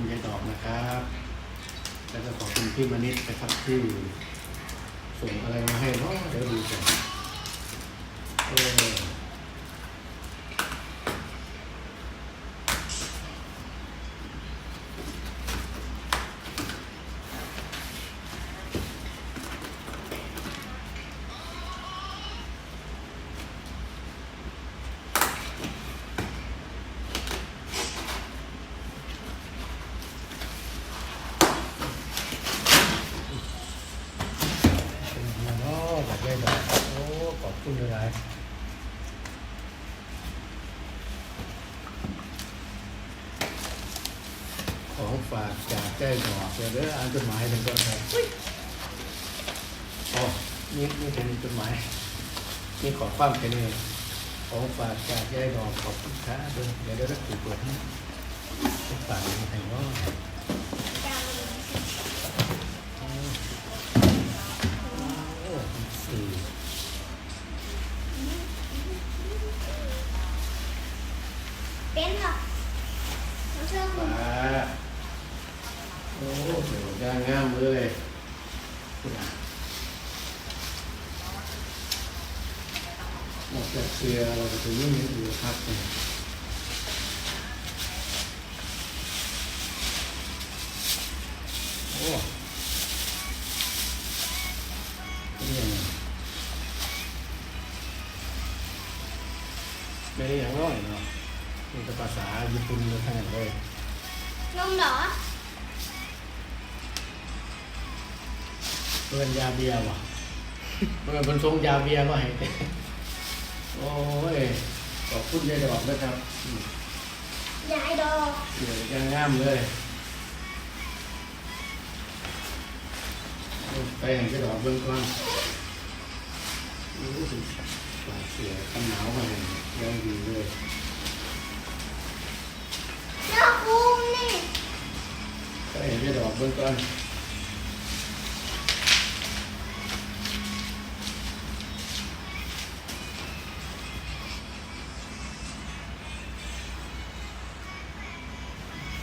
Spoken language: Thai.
คุณยายดอกนะครับ แล้วก็ขอบคุณพี่มณิษฐ์นะครับที่ส่งอะไรมาให้เนาะเดี๋ยวดูกันเออ เป็นยังไงเนาะอยาก ได้ดอกโอ้ขอบคุณหลายของฝากจากใจดอกเดี๋ยวเด้ออ่านจดหมายหนึ่งก่อนครับอ๋อนี่นี่เป็นจดหมายนี่ขอความแค่นี้ของฝากจากใจดอกขอบคุณครับเดี๋ยวเดี๋ยวเดี๋ยวถูกเปิดให้ฝากยัง เป็นเรอน้องเชื่อคุปณโอ้เดี๋ยวย่างงามเลยคุณอะหมดจากเสือเราจะยิ่อยู่พักหนึ่งโอ้นี่ยังไงไม่ได้อย่างน้อยเนาะ นี่เป็นภาษาญี่ปุ่นเลยทั้งนั้นเลยนมเหรอเพื่อนยาเบียร์ว่ะเพื่อนเป็นทรงยาเบียร์มาให้โอ้ยขอบคุณยายดอกนะครับอืมยายดอกเดี๋ยวยังงามเลยเอาไปให้ยายดอกเบิ่งก่อน เ